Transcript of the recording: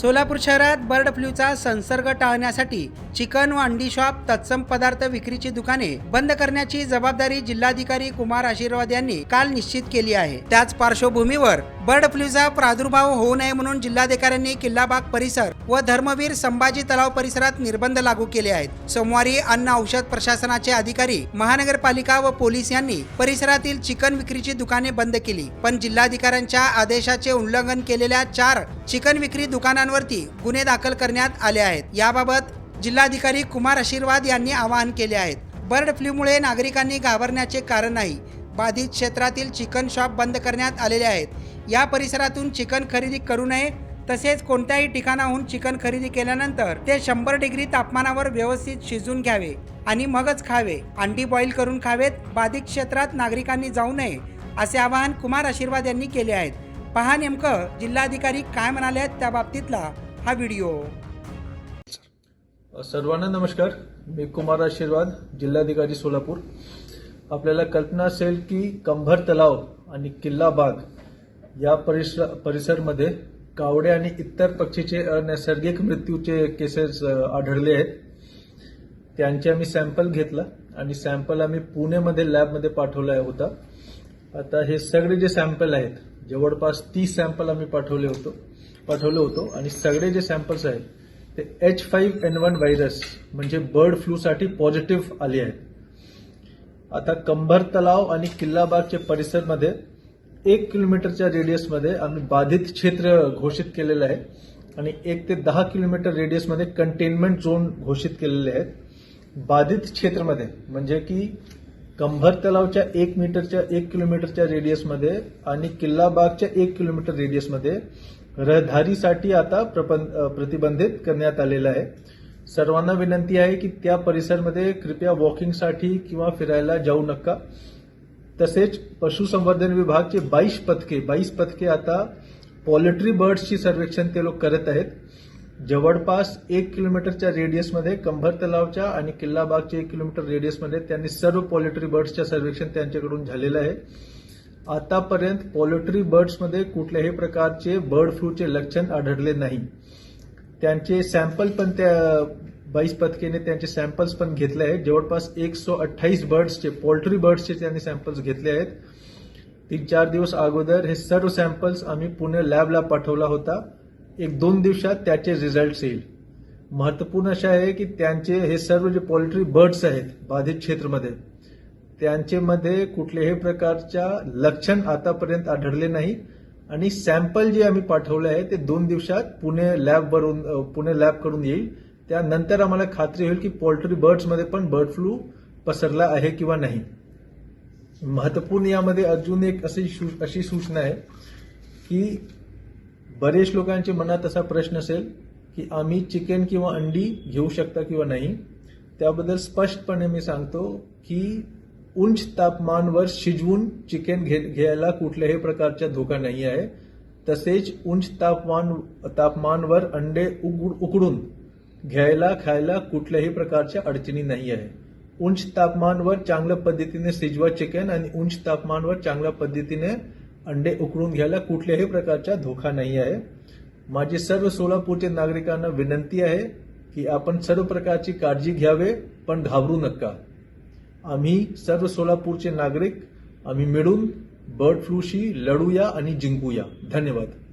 सोलापूर शहरात बर्ड फ्लूचा संसर्ग टाळण्यासाठी चिकन व अंडी शॉप तत्सम पदार्थ विक्रीची दुकाने बंद करण्याची जबाबदारी जिल्हाधिकारी कुमार आशीर्वाद यांनी काल निश्चित केली आहे. त्याच पार्श्वभूमीवर बर्ड फ्लूचा प्रादुर्भाव होऊ नये म्हणून जिल्हाधिकाऱ्यांनी किल्लाबाग परिसर व धर्मवीर संभाजी तलाव परिसरात निर्बंध लागू केले आहेत. सोमवारी अन्न औषध प्रशासनाचे अधिकारी महानगरपालिका व पोलीस यांनी परिसरातील चिकन विक्रीची दुकाने बंद केली. पण जिल्हाधिकाऱ्यांच्या आदेशाचे उल्लंघन केलेल्या चार चिकन विक्री दुकानांवरती गुन्हे दाखल करण्यात आले आहेत. याबाबत जिल्हाधिकारी कुमार आशीर्वाद यांनी आवाहन केले आहेत बर्ड फ्लूमुळे नागरिकांनी घाबरण्याचे कारण नाही. बाधित क्षेत्रातील चिकन शॉप बंद करण्यात आलेले आहेत. या परिसरातून चिकन खरेदी करू नये तसेच कोणत्याही ठिकाणाहून चिकन खरेदी केल्यानंतर ते शंभर डिग्री तापमानावर व्यवस्थित शिजून घ्यावे आणि मगच खावे. अंडी बॉईल करून खावेत. बाधित क्षेत्रात नागरिकांनी जाऊ नये असे आवाहन कुमार आशीर्वाद यांनी केले आहेत पहा नेमकं जिल्हाधिकारी काय म्हणाले आहेत त्या बाबतीतला हा व्हिडिओ. सर्वांना नमस्कार. मी कुमार आशीर्वाद जिल्हाधिकारी सोलापूर. आपल्याला कल्पना असेल की कंभर तलाव आणि किल्ला बाग या परिसर परिसरमध्ये कावडे आणि इतर पक्षीचे अनैसर्गिक मृत्यूचे केसेस आढळले आहेत. त्यांचे आम्ही सॅम्पल घेतला आणि सॅम्पल आम्ही पुणेमध्ये लॅबमध्ये पाठवला होता. आता हे सगळे जे सॅम्पल आहेत जवळपास तीस सॅम्पल आम्ही पाठवले होतो पाठवले होतो आणि सगळे जे सॅम्पल्स आहेत ते H five N one virus म्हणजे बर्ड फ्लूसाठी पॉझिटिव्ह आले आहेत आता कंभर तलाव आणि किल्लाबागच्या परिसरमध्ये एक किलोमीटरच्या रेडियसमध्ये आम्ही बाधित क्षेत्र घोषित केलेलं आहे आणि एक ते दहा किलोमीटर रेडियसमध्ये कंटेनमेंट झोन घोषित केलेले आहेत. बाधित क्षेत्रामध्ये म्हणजे की कंभर तलावच्या एक मीटरच्या एक किलोमीटरच्या रेडियसमध्ये आणि किल्लाबागच्या एक किलोमीटर रेडियसमध्ये रहदारीसाठी आता प्रपं- प्रतिबंधित करण्यात आलेलं आहे. सर्वांना विनंती आहे की त्या परिसरमध्ये कृपया वॉकिंगसाठी किंवा फिरायला जाऊ नका. तसेच पशुसंवर्धन विभागचे बाईस पथके बाईस पथके आता पॉलिट्री बर्ड्सची सर्वेक्षण ते लोक करत आहेत. जवळपास एक किलोमीटरच्या रेडियसमध्ये कंभर तलावच्या आणि किल्लाबागच्या एक किलोमीटर रेडियसमध्ये त्यांनी सर्व पॉलिट्री बर्ड्सच्या सर्वेक्षण त्यांच्याकडून झालेलं आहे. आतापर्यंत पॉल्ट्री बर्ड्समध्ये कुठल्याही प्रकारचे बर्ड फ्लूचे लक्षण आढळले नाही. त्यांचे सॅम्पल पण त्या बाईस पथकेने त्यांचे सॅम्पल्स पण घेतले आहेत. जवळपास एकशे अठ्ठावीस बर्ड्सचे पोल्ट्री बर्ड्सचे त्यांनी सॅम्पल्स घेतले आहेत. तीन चार दिवस अगोदर हे सर्व सॅम्पल्स आम्ही पुणे लॅबला पाठवला होता. एक दोन दिवसात त्याचे रिझल्ट येईल. महत्त्वपूर्ण असे आहे की त्यांचे हे सर्व जे पोल्ट्री बर्ड्स आहेत बाधित क्षेत्रामध्ये त्यांच्यामध्ये कुठल्याही प्रकारच्या लक्षण आतापर्यंत आढळले नाही. आणि सॅम्पल जे आम्ही पाठवले आहे ते दोन दिवसात पुणे लॅबवरून अ, पुणे लॅबकडून येईल. त्यानंतर आम्हाला खात्री होईल की पोल्ट्री बर्ड्समध्ये पण बर्ड फ्लू पसरला आहे किंवा नाही. महत्त्वपूर्ण यामध्ये अजून एक अशी सू- अशी सूचना आहे की बरेच लोकांच्या मनात असा प्रश्न असेल की आम्ही चिकन किंवा अंडी घेऊ शकता किंवा नाही. त्याबद्दल स्पष्टपणे मी सांगतो की उंच तापमानवर शिजवून चिकन घे घ्यायला कुठल्याही प्रकारचा धोका नाही आहे. तसेच उंच तापमान तापमानवर अंडे उकडून घ्यायला खायला कुठल्याही प्रकारच्या अडचणी नाही आहे. उंच तापमानवर चांगल्या पद्धतीने शिजवा चिकन आणि उंच तापमानवर चांगल्या पद्धतीने अंडे उकडून घ्यायला कुठल्याही प्रकारचा धोका नाही आहे. माझी सर्व सोलापूरच्या नागरिकांना विनंती आहे की आपण सर्व प्रकारची काळजी घ्यावे पण घाबरू नका. आम्ही सर्व सोलापूरचे नागरिक आम्ही मिळून बर्ड फ्लूशी लढूया आणि जिंकूया. धन्यवाद.